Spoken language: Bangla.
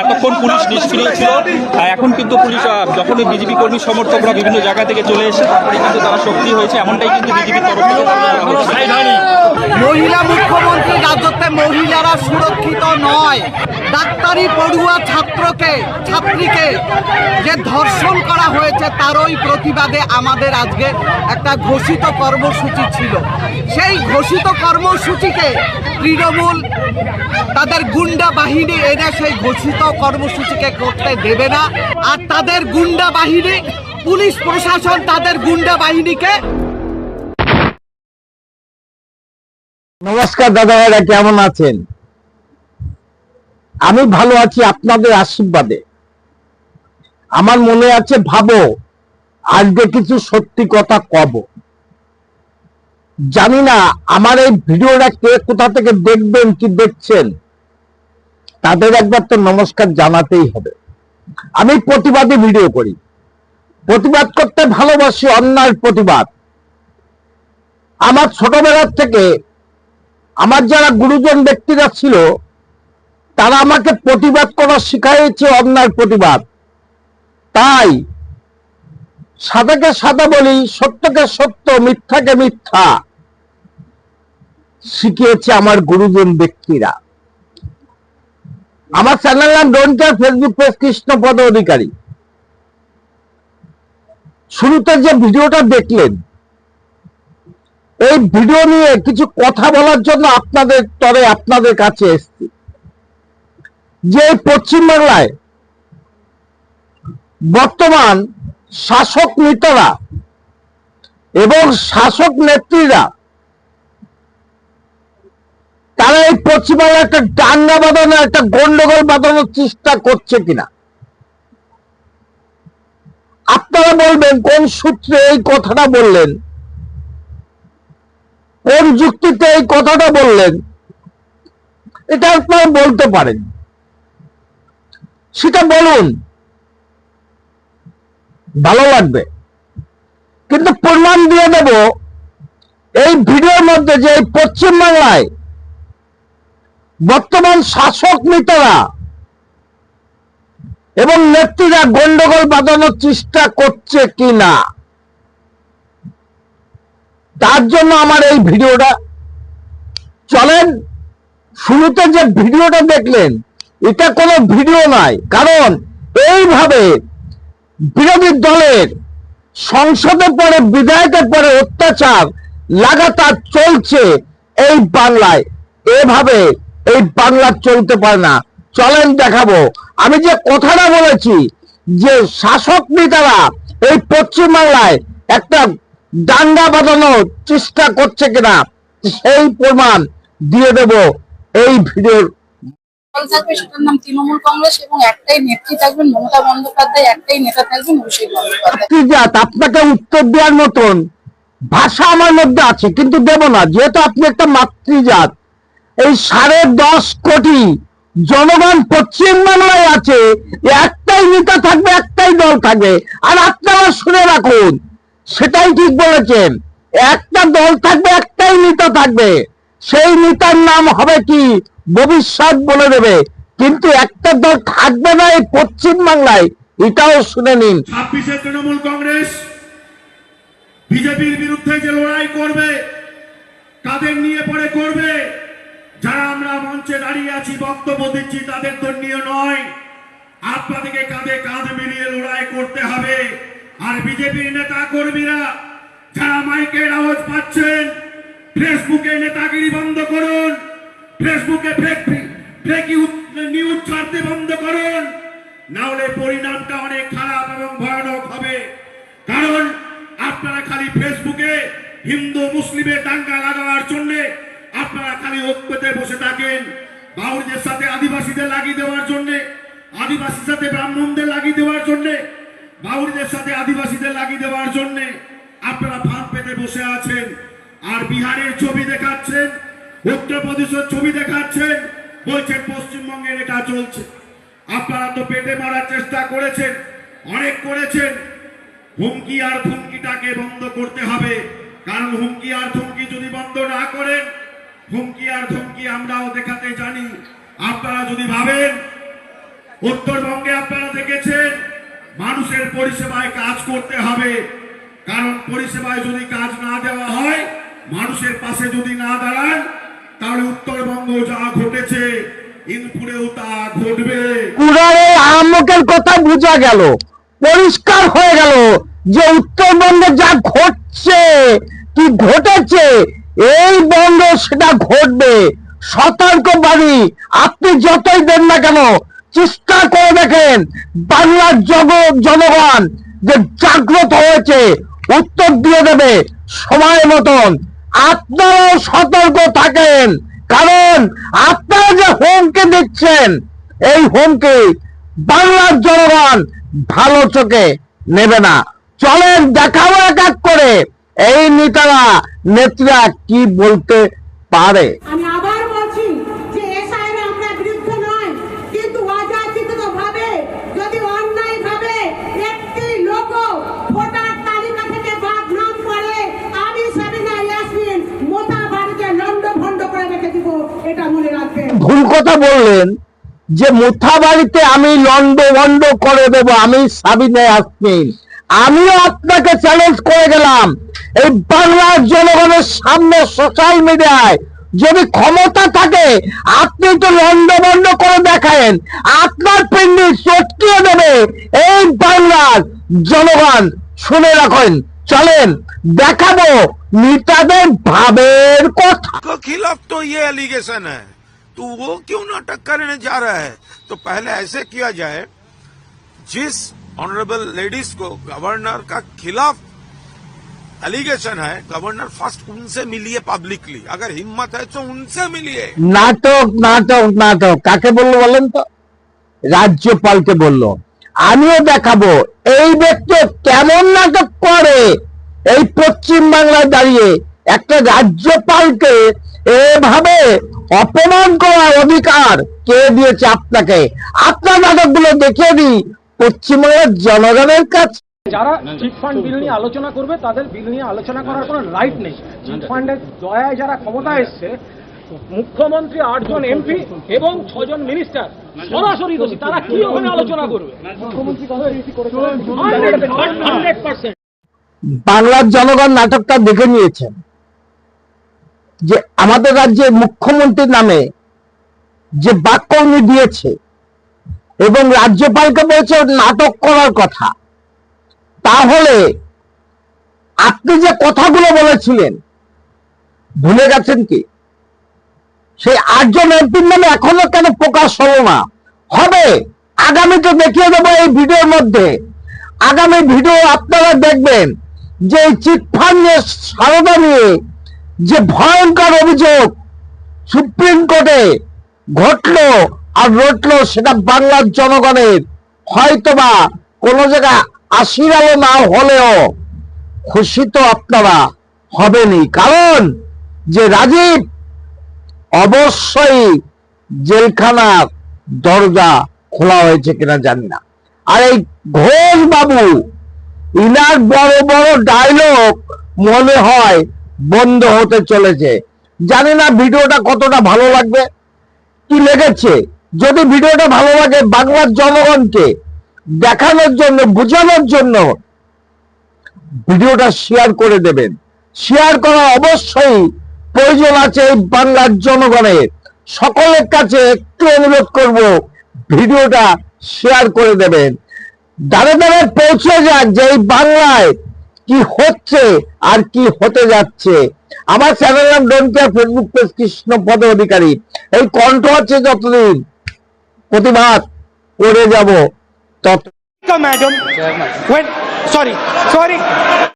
এতক্ষণ পুলিশ নিষ্ক্রিয় ছিল। এখন কিন্তু পুলিশ আহ, যখনই বিজেপি কর্মী সমর্থকরা বিভিন্ন জায়গা থেকে চলে এসে তারপরে কিন্তু তারা শক্তি হয়েছে। এমনটাই কিন্তু থেকে মহিলা মুখ্যমন্ত্রী রাজত্বে মহিলারা সুরক্ষিত নয়। ডাক্তারি পড়ুয়া ছাত্রকে ছাত্রীকে যে ধর্ষণ করা হয়েছে তারই প্রতিবাদে আমাদের আজকে একটা ঘোষিত কর্মসূচি ছিল। সেই ঘোষিত কর্মসূচিকে তৃণমূল তাদের গুন্ডা বাহিনী এনে সেই ঘোষিত কর্মসূচিকে করতে দেবে না। আর তাদের গুন্ডা বাহিনী, পুলিশ প্রশাসন তাদের গুন্ডা বাহিনীকে নমস্কার দাদা ভাইরা কেমন আছেন? আমি ভালো আছি আপনাদের আশীর্বাদে। আমার মনে আছে, ভাবো, আজকে কিছু সত্যি কথা কব। জানি না, আমার এই ভিডিওটা কে কোথা থেকে দেখবেন, কি দেখছেন? তাদের একবার তো নমস্কার জানাতেই হবে। আমি প্রতিবাদে ভিডিও করি। প্রতিবাদ করতে ভালোবাসি অন্যায় প্রতিবাদ। আমার ছোটবেলার থেকে আমার যারা গুরুজন ব্যক্তিরা ছিল, তারা আমাকে প্রতিবাদ করা শিখাইছে অন্যায় প্রতিবাদ। তাই সাদাকে সাদা বলি, সত্যকে সত্য, মিথ্যাকে মিথ্যা শিখিয়েছে আমার গুরুজন ব্যক্তিরা। আমার চ্যানেল নাম ডোনকার ফেসবুক পেজ কৃষ্ণপদ অধিকারী শুরুতে যে ভিডিওটা দেখলেন, এই ভিডিও নিয়ে কিছু কথা বলার জন্য আপনাদের তরে আপনাদের কাছে এসছি। যে পশ্চিমবাংলায় বর্তমান শাসক নেতারা এবং শাসক নেত্রীরা তারা এই পশ্চিমবাংলায় একটা ডাঙ্গা বাঁধানো একটা গন্ডগোল বাঁধানোর চেষ্টা করছে কিনা? আপনারা বলবেন, কোন সূত্রে এই কথাটা বললেন? কোন যুক্তিতে এই কথাটা বললেন? এটা আপনারা বলতে পারেন। সেটা বলুন। ভালো লাগবে। কিন্তু প্রমাণ দিয়ে দেব, এই ভিডিওর মধ্যে যে এই পশ্চিমবাংলায় বর্তমান শাসক নেতারা এবং নেত্রীরা গন্ডগোল বাঁধানোর চেষ্টা করছে কিনা? তার জন্য আমার এই ভিডিওটা চলেন, শুরুতে যে ভিডিওটা দেখলেন, এটা কোনো ভিডিও নয়, কারণ এইভাবে বিরোধী দলের সংসদে পরে বিধায়কের পরে অত্যাচার লাগাতার চলছে এই বাংলায়। এভাবে এই বাংলা চলতে পারে না। চলেন দেখাবো। আমি যে কথাটা বলেছি যে শাসক নেতারা এই পশ্চিমবাংলায় একটা দাঙ্গা বাঁধানোর চেষ্টা করছে কিনা সেই প্রমাণ দিয়ে দেব এই ভিডিওর। থাকবে সেটার নাম তৃণমূল কংগ্রেস এবং একটাই নেত্রী থাকবেন মমতা বন্দ্যোপাধ্যায় একটাই নেতা থাকবেন অভিষেক বন্দ্যোপাধ্যায়। আপনাকে উত্তর দেওয়ার মতন ভাষা আমার মধ্যে আছে কিন্তু দেব না যেহেতু আপনি একটা মাতৃজাত। এই সাড়ে দশ কোটি জনগণ পশ্চিমবাংলায় আছে একটাই নেতা থাকবে, একটাই দল থাকবে। আর আপনারা শুনে রাখুন, সেটাই ঠিক বলেছেন, একটা দল থাকবে, একটাই নেতা থাকবে। সেই নেতার নাম হবে কি? ভবিষ্যৎ বলে দেবে। কিন্তু একটা দল থাকবে না এই পশ্চিম বাংলায়, এটাও শুনে নিন। ছাব্বিশে তৃণমূল কংগ্রেস, বিজেপির বিরুদ্ধে যে লড়াই করবে, কাদের নিয়ে পরে করবে যারা আমরা মঞ্চে দাঁড়িয়ে আছি, বক্তব্য দিচ্ছি, তাদের তো নিয়ে। আপনাদেরকে কাঁধে কাঁধ মিলিয়ে লড়াই করতে হবে। আর বিজেপির নেতা কর্মীরা, যারা মাইকের আওয়াজ পাচ্ছেন, ফেসবুকে নেতাগিরি বন্ধ করুন, ফেসবুকে নিউজ ছাড়তে বন্ধ করুন। না হলে পরিণামটা অনেক খারাপ এবং ভয়ানক হবে। কারণ আপনারা খালি ফেসবুকে হিন্দু, মুসলিমের দাঙ্গা লাগানোর জন্য আপনারা খালি ঐক্যতে বসে থাকেন। বাউরিদের সাথে আদিবাসীদের লাগিয়ে দেওয়ার জন্য, আদিবাসীর সাথে ব্রাহ্মণদের লাগিয়ে দেওয়ার জন্য বাউরিদের সাথে আদিবাসীদের লাগিয়ে দেওয়ার জন্য আপনারা ফাঁদ পেতে বসে আছেন। আর বিহারের ছবি দেখাচ্ছেন, উত্তরপ্রদেশের ছবি দেখাচ্ছেন, বলছেন পশ্চিমবঙ্গের এটা চলছে। আপনারা তো পেটে মারার চেষ্টা করেছেন, অনেক করেছেন। হুমকি আর ধুমকিটাকে বন্ধ করতে হবে। কারণ হুমকি আর ধুমকি যদি বন্ধ না করেন হুমকি আর ধুমকি আমরাও দেখাতে জানি। আপনারা যদি ভাবেন, উত্তরবঙ্গে আপনারা দেখেছেন, মানুষের পরিষেবায় কাজ করতে হবে। কারণ পরিষেবায় যদি কাজ না দেওয়া হয়, মানুষের পাশে যদি না দাঁড়ান, তাহলে উত্তরবঙ্গ যা ঘটেছে, ইনপুরেও তা ঘটবে। কুড়ারে আহমকের কথা বোঝা গেল, পরিষ্কার হয়ে গেল যে উত্তরবঙ্গে যা ঘটছে, কি ঘটেছে এই বন্ধ সেটা ঘটবে। সতর্ক বাণী আপনি যতই দেন না কেন, চেষ্টা করে দেখেন বাংলার জগ জনগণ যে জাগ্রত হয়েছে, উত্তর দিয়ে দেবে সময় মতন। আপনারাও সতর্ক থাকেন, কারণ আপনারা যে হোমকে দিচ্ছেন, এই হোমকে বাংলার জনগণ ভালো চোখে নেবে না। চলেন দেখাবো এক এক করে। এই নেতারা নেত্রীরা কি বলতে পারে? আমি আবার বলছি যে এসআইয়ের আমরা বিরুদ্ধে নয় কিন্তু অযাচিত ভাবে যদি অন্যায় ভাবে একটি লোক ভোটার তালিকা থেকে বাদ নাম করে আমি সাবিনা ইয়াসমিন মোটা বাড়িতে লন্ড ভন্ড করে রেখে দিব এটা মনে রাখবেন। ভুল কথা বললেন যে মুথা বাড়িতে আমি লন্ড ভন্ড করে দেব আমি সাবিনে আসমিন আমিও আপনাকে চ্যালেঞ্জ করে গেলাম। এই বাংলার জনগণের সামনে সোশ্যাল মিডিয়ায় যদি ক্ষমতা থাকে আপনি তো লন্ড ভন্ড করে দেখায়েন আপনার পিন্ডি চটকিয়ে দেবে এই বাংলার জনগণ শুনে রাখেন চলেন দেখাবো নেতাদের ভাবের কথা के खिलाफ तो ये एलिगेशन है तो वो क्यों नाटक करने जा रहा है तो पहले ऐसे किया जाए जिस ऑनरेबल लेडीज को गवर्नर का खिलाफ एलिगेशन है गवर्नर फर्स्ट उनसे मिलिए पब्लिकली अगर हिम्मत है तो उनसे मिलिए নাটক নাটক নাটক কাকে বললো বলেন তো রাজ্যপালকে বললো আমিও দেখাবো এই ব্যক্তি কেমন নাটক করে এই পশ্চিম বাংলায় দাঁড়িয়ে একটা রাজ্যপালকে এভাবে অপমান করার অধিকার কে দিয়েছে আপনাকে আপনার নাটকগুলো দেখিয়ে দিই পশ্চিমবঙ্গের জনগণের কাছে যারা চিট ফান্ড বিল নিয়ে আলোচনা করবে তাদের বিল নিয়ে আলোচনা করার কোনো রাইট নেই। চিট ফান্ডের দয়ায় যারা ক্ষমতা এসছে মুখ্যমন্ত্রী আটজন এমপি এবং ছজন মিনিস্টার সরাসরি দোষী তারা কি ওখানে আলোচনা করবে? বাংলার জনগণ নাটকটা দেখে নিয়েছেন যে আমাদের রাজ্যে মুখ্যমন্ত্রীর নামে যে বাক্য উনি দিয়েছে এবং রাজ্যপালকে বলেছে নাটক করার কথা। তাহলে আপনি যে কথাগুলো বলেছিলেন, ভুলে গেছেন কি? সেই আটজন এমপির নামে এখনও কেন প্রকাশ হলো না? হবে আগামীতে দেখিয়ে দেবো এই ভিডিওর মধ্যে। আগামী ভিডিও আপনারা দেখবেন যে এই চিটফান্ডের সারদা নিয়ে যে ভয়ঙ্কর অভিযোগ সুপ্রিম কোর্টে ঘটলো আর রটলো, সেটা বাংলার জনগণের, হয়তোবা কোনো জায়গায় আশির আলো না হলেও খুশি তো আপনারা হবেনি কারণ যে রাজীব, অবশ্যই জেলখানার দরজা খোলা হয়েছে কিনা জানি না। আর এই ঘোষ বাবু ইনার বড় বড় ডায়লগ মনে হয় বন্ধ হতে চলেছে। জানি না ভিডিওটা কতটা ভালো লাগবে। কি লেগেছে? যদি ভিডিওটা ভালো লাগে, বাংলার জনগণকে দেখানোর জন্য, বোঝানোর জন্য ভিডিওটা শেয়ার করে দেবেন। শেয়ার করা অবশ্যই প্রয়োজন আছে এই বাংলার জনগণের সকলের কাছে একটু অনুরোধ করব, ভিডিওটা শেয়ার করে দেবেন। দাঁড়ে দাঁড়ে পৌঁছে যাক যে এই বাংলায় কি হচ্ছে আর কি হতে যাচ্ছে। আমার চ্যানেল নাম ডোন ফেসবুক পেজ কৃষ্ণ পদ অধিকারী। এই কণ্ঠ আছে যতদিন, প্রতিবাদ করে যাব। talk to madam. Chairman. When? Sorry. Sorry.